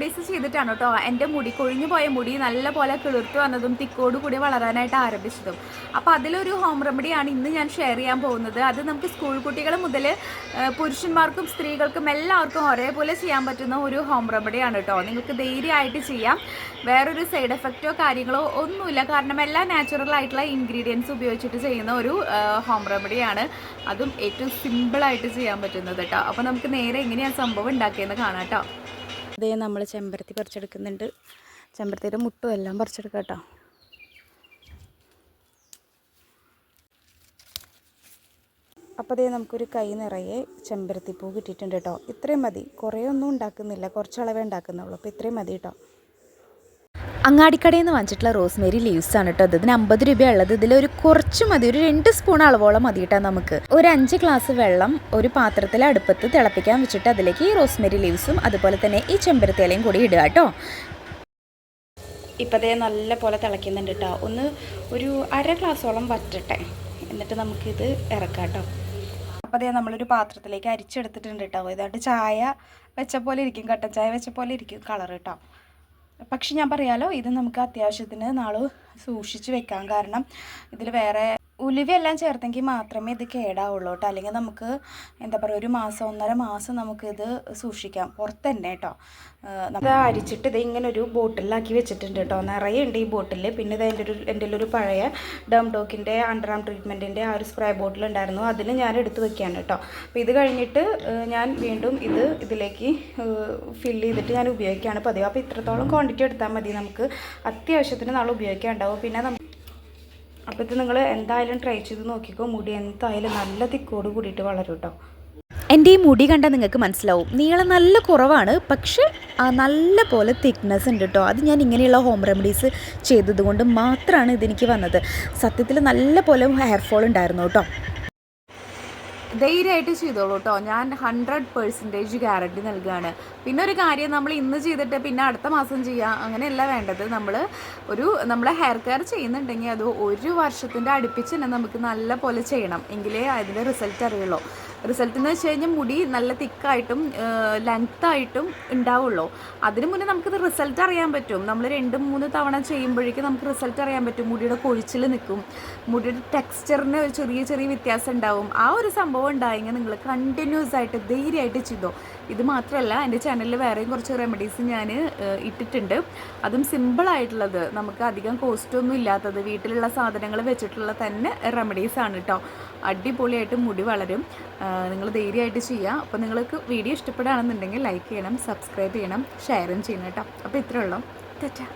സമയത്താണ് കേട്ടോ. എന്റെ മുടി കൊഴിഞ്ഞു പോയ മുടി നല്ല പോലെ കിളിർത്ത് വന്നതും തിക്കോട് കൂടി വളരാനായിട്ട് ആരംഭിച്ചതും. അപ്പോൾ അതിലൊരു ഹോം റെമഡിയാണ് ഇന്ന് ഞാൻ ഷെയർ ചെയ്യാൻ പോകുന്നത്. അത് നമുക്ക് സ്കൂൾ കുട്ടികൾ മുതൽ പുരുഷന്മാർക്കും സ്ത്രീകൾക്കും എല്ലാവർക്കും ഒരേപോലെ ചെയ്യാൻ പറ്റുന്ന ഒരു ഹോം റെമഡിയാണ് കേട്ടോ. നിങ്ങൾക്ക് ധൈര്യമായിട്ട് ചെയ്യാം. വേറൊരു സൈഡ് എഫക്റ്റോ കാര്യങ്ങളോ ഒന്നുമില്ല. കാരണം എല്ലാം നാച്ചുറൽ ആയിട്ടുള്ള ഇൻഗ്രീഡിയൻസ് ഉപയോഗിച്ചിട്ട് ചെയ്യുന്ന ഒരു ഹോം റെമഡിയാണ് അതും ഏറ്റവും സിമ്പിളായിട്ട് ചെയ്യാൻ പറ്റുന്നത് കേട്ടോ. അപ്പോൾ നമുക്ക് നേരെ എങ്ങനെയാണ് സംഭവം ഉണ്ടാക്കിയെന്ന് കാണാം കേട്ടോ. അതേ നമ്മൾ ചെമ്പരത്തി പറിച്ചെടുക്കുന്നുണ്ട്. ചെമ്പരത്തിയുടെ മുട്ടും എല്ലാം പറിച്ചെടുക്കാം കേട്ടോ. അപ്പോൾ അതേ നമുക്കൊരു കൈ നിറയെ ചെമ്പരത്തിപ്പൂ കിട്ടിയിട്ടുണ്ട് കേട്ടോ. ഇത്രയും മതി. കുറേ ഒന്നും ഉണ്ടാക്കുന്നില്ല. കുറച്ച് അളവേ ഉണ്ടാക്കുന്നുള്ളൂ. അപ്പോൾ ഇത്രയും മതി കേട്ടോ. അങ്ങാടിക്കടയിൽ നിന്ന് വാങ്ങിച്ചിട്ടുള്ള റോസ്മേരി ലീവ്സ് ആണ് കേട്ടോ ഇതിന് അമ്പത് രൂപ ഉള്ളത് ഇതിൽ ഒരു കുറച്ച് മതി. ഒരു രണ്ട് സ്പൂൺ അളവോളം മതി കേട്ടോ നമുക്ക്. ഒരു അഞ്ച് ഗ്ലാസ് വെള്ളം ഒരു പാത്രത്തിൽ അടുപ്പത്ത് തിളപ്പിക്കാൻ വെച്ചിട്ട് അതിലേക്ക് ഈ റോസ്മേരി ലീവ്സും അതുപോലെ തന്നെ ഈ ചെമ്പരത്തേലയും കൂടി ഇടുക കേട്ടോ. ഇപ്പോഴത്തെ നല്ല പോലെ തിളയ്ക്കുന്നുണ്ട് കേട്ടോ ഒന്ന് ഒരു അര ഗ്ലാസോളം വറ്റട്ടെ. എന്നിട്ട് നമുക്കിത് ഇറക്കാം കേട്ടോ അപ്പോൾ അതേ നമ്മളൊരു പാത്രത്തിലേക്ക് അരിച്ചെടുത്തിട്ടുണ്ട് കേട്ടോ ഇതായിട്ട് ചായ വെച്ച പോലെ ഇരിക്കും. കട്ടൻ ചായ വെച്ച പോലെ ഇരിക്കും കളർ കേട്ടോ പക്ഷെ ഞാൻ പറയാലോ ഇത് നമുക്ക് അത്യാവശ്യത്തിന് നാളെ സൂക്ഷിച്ച് വെക്കാം കാരണം ഇതിൽ വേറെ ഉലുവയെല്ലാം ചേർത്തെങ്കിൽ മാത്രമേ ഇത് കേടാവുള്ളൂ കേട്ടോ. അല്ലെങ്കിൽ നമുക്ക് എന്താ പറയുക ഒരു മാസം ഒന്നര മാസം നമുക്കിത് സൂക്ഷിക്കാം. പുറത്ത് തന്നെ കേട്ടോ. ഇത് അരിച്ചിട്ട് ഇത് ഇങ്ങനെ ഒരു ബോട്ടിലാക്കി വെച്ചിട്ടുണ്ട് കേട്ടോ. നിറയെ ഉണ്ട് ഈ ബോട്ടിൽ പിന്നെ ഇത് എന്റെ ഒരു എന്റെ ഒരു പഴയ ഡം ഡോക്കിന്റെ അണ്ടർ ആം ട്രീറ്റ്മെന്റിന്റെ ആ ഒരു സ്പ്രേ ബോട്ടിൽ ഉണ്ടായിരുന്നു. അതിൽ ഞാൻ എടുത്ത് വെക്കുകയാണ് കേട്ടോ. അപ്പോൾ ഇത് കഴിഞ്ഞിട്ട് ഞാൻ വീണ്ടും ഇത് ഇതിലേക്ക് ഫില്ല് ചെയ്തിട്ട് ഞാൻ ഉപയോഗിക്കുകയാണ് പതിവ്. അപ്പോൾ ഇത്രത്തോളം ക്വാണ്ടിറ്റി എടുത്താൽ മതി. നമുക്ക് അത്യാവശ്യത്തിന് നാളെ ഉപയോഗിക്കാൻ ഉണ്ടാവും പിന്നെ നമുക്ക് അപ്പോൾ ഇത് നിങ്ങൾ എന്തായാലും ട്രൈ ചെയ്ത് നോക്കിക്കോ. മുടി എന്തായാലും നല്ല തിക്കോട് കൂടിയിട്ട് വളരും കേട്ടോ എന്റെ ഈ മുടി കണ്ടാൽ നിങ്ങൾക്ക് മനസ്സിലാവും. നീളം നല്ല കുറവാണ്. പക്ഷേ നല്ല പോലെ തിക്നെസ് ഉണ്ട് കേട്ടോ അത് ഞാൻ ഇങ്ങനെയുള്ള ഹോം റെമഡീസ് ചെയ്തതുകൊണ്ട് മാത്രമാണ് ഇതെനിക്ക് വന്നത്. സത്യത്തിൽ നല്ല പോലെ ഹെയർ ഫോൾ ഉണ്ടായിരുന്നു കേട്ടോ ധൈര്യമായിട്ട് ചെയ്തോളൂ കേട്ടോ. ഞാൻ ഹൺഡ്രഡ് പേഴ്സന്റേജ് ഗ്യാരണ്ടി നൽകുകയാണ് പിന്നെ ഒരു കാര്യം നമ്മൾ ഇന്ന് ചെയ്തിട്ട് പിന്നെ അടുത്ത മാസം ചെയ്യാം. അങ്ങനെയല്ല വേണ്ടത്. നമ്മൾ ഒരു നമ്മളെ ഹെയർ കെയർ ചെയ്യുന്നുണ്ടെങ്കിൽ അത് ഒരു വർഷത്തിന്റെ അടുപ്പിച്ച് തന്നെ നമുക്ക് നല്ല പോലെ ചെയ്യണം. എങ്കിലേ അതിന്റെ റിസൾട്ട് അറിയുള്ളൂ. റിസൾട്ട് എന്ന് വെച്ച് കഴിഞ്ഞാൽ മുടി നല്ല തിക്കായിട്ടും ലെങ്ത്തായിട്ടും ഉണ്ടാവുള്ളൂ. അതിന് മുന്നേ നമുക്കിത് റിസൾട്ട് അറിയാൻ പറ്റും. നമ്മൾ രണ്ട് മൂന്ന് തവണ ചെയ്യുമ്പോഴേക്കും നമുക്ക് റിസൾട്ട് അറിയാൻ പറ്റും. മുടിയുടെ കൊഴിച്ചിൽ നിൽക്കും. മുടിയുടെ ടെക്സ്ചറിന് ഒരു ചെറിയ ചെറിയ വ്യത്യാസം ഉണ്ടാവും. ആ ഒരു സംഭവം ഉണ്ടായെങ്കിൽ നിങ്ങൾ കണ്ടിന്യൂസ് ആയിട്ട് ധൈര്യമായിട്ട് ചെയ്തോ. ഇത് മാത്രമല്ല എന്റെ ചാനലിൽ വേറെയും കുറച്ച് റെമഡീസ് ഞാൻ ഇട്ടിട്ടുണ്ട്. അതും സിമ്പിളായിട്ടുള്ളത് നമുക്ക് അധികം കോസ്റ്റൊന്നും ഇല്ലാത്തത്. വീട്ടിലുള്ള സാധനങ്ങൾ വെച്ചിട്ടുള്ള തന്നെ റെമഡീസ് ആണ് കേട്ടോ അടിപൊളിയായിട്ട് മുടി വളരും. നിങ്ങൾ ധൈര്യമായിട്ട് ചെയ്യുക അപ്പോൾ നിങ്ങൾക്ക് വീഡിയോ ഇഷ്ടപ്പെടുകയാണെന്നുണ്ടെങ്കിൽ ലൈക്ക് ചെയ്യണം സബ്സ്ക്രൈബ് ചെയ്യണം ഷെയറും ചെയ്യണം കേട്ടോ. അപ്പോൾ ഇത്രയേ ഉള്ളൂ. തെറ്റാ